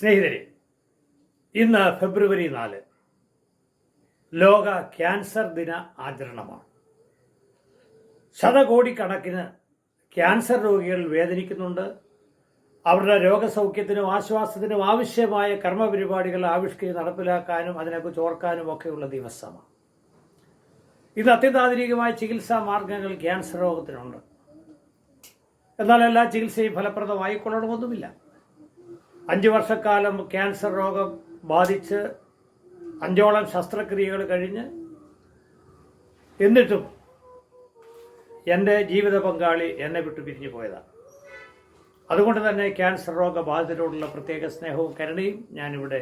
സ്നേഹിതരെ ഇന്ന് ഫെബ്രുവരി നാല് ലോക ക്യാൻസർ ദിന ആചരണമാണ്. ശതകോടിക്കണക്കിന് ക്യാൻസർ രോഗികൾ വേദനിക്കുന്നുണ്ട്. അവരുടെ രോഗസൗഖ്യത്തിനും ആശ്വാസത്തിനും ആവശ്യമായ കർമ്മപരിപാടികൾ ആവിഷ്കരിച്ച് നടപ്പിലാക്കാനും അതിനെക്കുറിച്ച് ഓർക്കാനും ഒക്കെയുള്ള ദിവസമാണ്. ഇത് അത്യന്താധുനികമായ ചികിത്സാ മാർഗങ്ങൾ ക്യാൻസർ രോഗത്തിനുണ്ട്. എന്നാൽ എല്ലാ ചികിത്സയും ഫലപ്രദമായിക്കൊള്ളണമെന്നുമില്ല അഞ്ച് വർഷക്കാലം ക്യാൻസർ രോഗം ബാധിച്ച് അഞ്ചോളം ശസ്ത്രക്രിയകൾ കഴിഞ്ഞ് എന്നിട്ടും എന്റെ ജീവിത പങ്കാളി എന്നെ വിട്ടു പിരിഞ്ഞു പോയതാണ് അതുകൊണ്ട് തന്നെ ക്യാൻസർ രോഗബാധിതരോടുള്ള പ്രത്യേക സ്നേഹവും കരുണയും ഞാനിവിടെ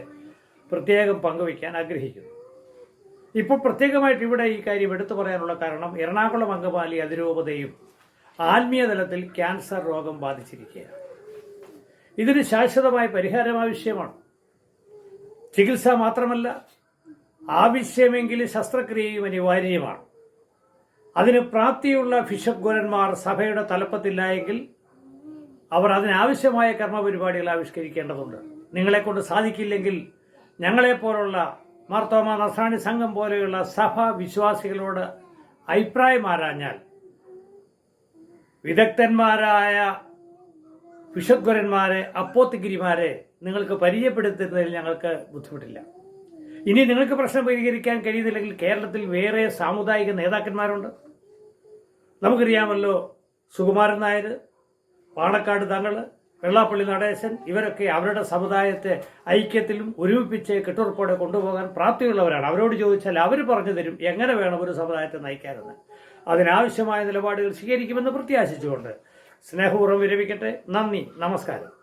പ്രത്യേകം പങ്കുവയ്ക്കാൻ ആഗ്രഹിക്കുന്നു. ഇപ്പോൾ പ്രത്യേകമായിട്ട് ഇവിടെ ഈ കാര്യം എടുത്തു പറയാനുള്ള കാരണം എറണാകുളം അങ്കമാലി അതിരൂപതയും ആത്മീയ തലത്തിൽ ക്യാൻസർ രോഗം ബാധിച്ചിരിക്കുകയാണ്. ഇതിന് ശാശ്വതമായ പരിഹാരം ആവശ്യമാണ്. ചികിത്സ മാത്രമല്ല ആവശ്യമെങ്കിൽ ശസ്ത്രക്രിയയും അനിവാര്യമാണ്. അതിന് പ്രാപ്തിയുള്ള ബിഷപ്പ് ഗുരന്മാർ സഭയുടെ തലപ്പത്തില്ലായെങ്കിൽ അവർ അതിനാവശ്യമായ കർമ്മപരിപാടികൾ ആവിഷ്കരിക്കേണ്ടതുണ്ട്. നിങ്ങളെക്കൊണ്ട് സാധിക്കില്ലെങ്കിൽ ഞങ്ങളെപ്പോലുള്ള മാർത്തോമ നസാണി സംഘം പോലെയുള്ള സഭ വിശ്വാസികളോട് അഭിപ്രായം ആരാഞ്ഞാൽ വിദഗ്ധന്മാരായ വിഷദ്വരന്മാരെ അപ്പോത്തിഗിരിമാരെ നിങ്ങൾക്ക് പരിചയപ്പെടുത്തുന്നതിൽ ഞങ്ങൾക്ക് ബുദ്ധിമുട്ടില്ല. ഇനി നിങ്ങൾക്ക് പ്രശ്നം പരിഹരിക്കാൻ കഴിയുന്നില്ലെങ്കിൽ കേരളത്തിൽ വേറെ സാമുദായിക നേതാക്കന്മാരുണ്ട്. നമുക്കറിയാമല്ലോ സുകുമാരൻ നായർ പാണക്കാട് തങ്ങൾ വെള്ളാപ്പള്ളി നടേശൻ ഇവരൊക്കെ അവരുടെ സമുദായത്തെ ഐക്യത്തിലും ഒരുമിപ്പിച്ച് കെട്ടുറപ്പോടെ കൊണ്ടുപോകാൻ പ്രാപ്തിയുള്ളവരാണ്. അവരോട് ചോദിച്ചാൽ അവർ പറഞ്ഞു തരും എങ്ങനെ വേണം ഒരു സമുദായത്തെ നയിക്കാനെന്ന്. അതിനാവശ്യമായ നിലപാടുകൾ സ്വീകരിക്കുമെന്ന് പ്രത്യാശിച്ചുകൊണ്ട് സ്നേഹപൂർവം വിരമിക്കട്ടെ. നന്ദി. നമസ്കാരം.